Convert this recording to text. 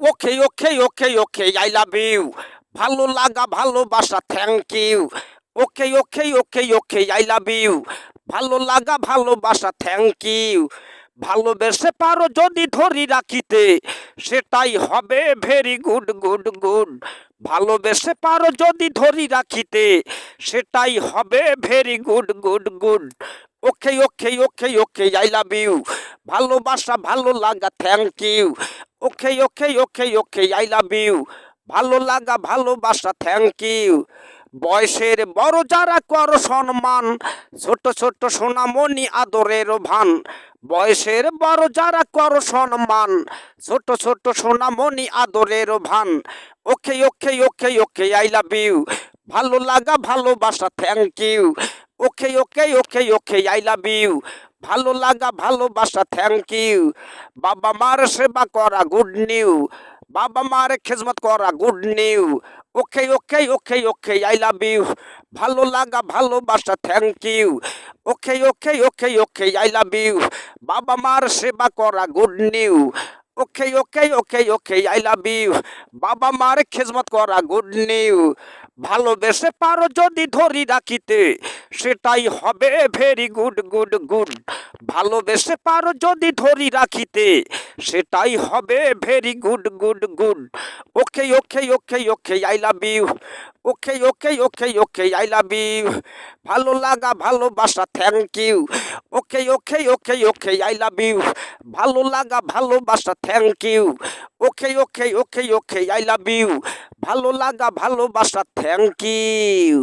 Okay okay okay okay I love you ভালো লাগা ভালোবাসা thank you okay okay okay okay I love you ভালো লাগা ভালোবাসা থ্যাংক ইউ ভালোবেসে পারো যদি ধরি রাখিতে, সেটাই হবে ভেরি গুড গুড গুড ভালোবেসে পারো যদি ধরি রাখিতে, সেটাই হবে very good good good okay okay okay okay I love you ভালোবাসা ভালো লাগা thank you okay okay okay okay I love you ভালো লাগা, ভালোবাসা থ্যাংক ইউ বয়সের বড় যারা কর সম্মান, ছোট ছোট সোনামণি আদরের ভান। বয়সের বড় যারা কর সম্মান, ছোট ছোট সোনামণি আদরের ভান। ওকে okay okay okay I love you ভালো লাগা, ভালোবাসা thank you okay okay okay okay I love you ভালো লাগা ভালোবাসা থ্যাংক ইউ বাবা মার সেবা করা গুড নিউ বাবা মার খেজমত করা good new okay okay okay okay I love you ভালো লাগা ভালোবাসা thank you okay okay okay okay I love you বাবা মার সেবা করা good new okay okay okay okay I love you বাবা মার খেজমত করা গুড নিউ ভালোবেসে পারো যদি ধরি রাখিতে। সেটাই হবে ভেরি গুড গুড গুড ভালোবেসে পারো যদি ধরি রাখিতে সেটাই হবে very good good good okay okay okay okay I love you okay okay okay okay I love you ভালো লাগা ভালোবাসা thank you okay okay okay okay I love you ভালো লাগা ভালোবাসা thank you okay okay okay okay I love you ভালো লাগা ভালোবাসা thank you